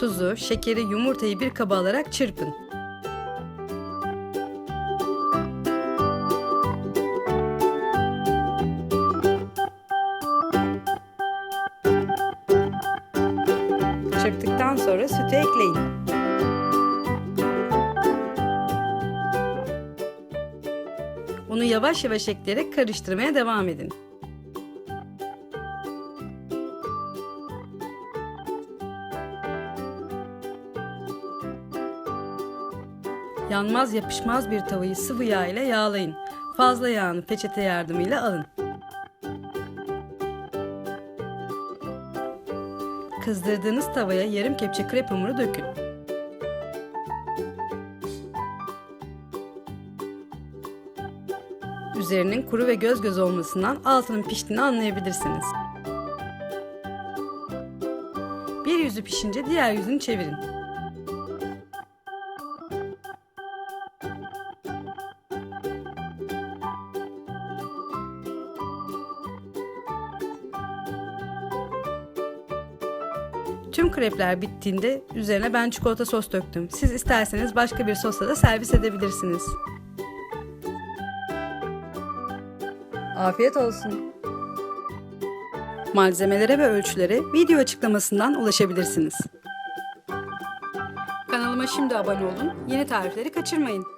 tuzu, şekeri, yumurtayı bir kaba alarak çırpın. Çırptıktan sonra sütü ekleyin. Unu yavaş yavaş ekleyerek karıştırmaya devam edin. Yanmaz yapışmaz bir tavayı sıvı yağ ile yağlayın. Fazla yağını peçete yardımıyla alın. Kızdırdığınız tavaya yarım kepçe krep hamuru dökün. Üzerinin kuru ve göz göz olmasından altının piştiğini anlayabilirsiniz. Bir yüzü pişince diğer yüzünü çevirin. Tüm krepler bittiğinde üzerine ben çikolata sos döktüm. Siz isterseniz başka bir sosla da servis edebilirsiniz. Afiyet olsun. Malzemelere ve ölçülere video açıklamasından ulaşabilirsiniz. Kanalıma şimdi abone olun. Yeni tarifleri kaçırmayın.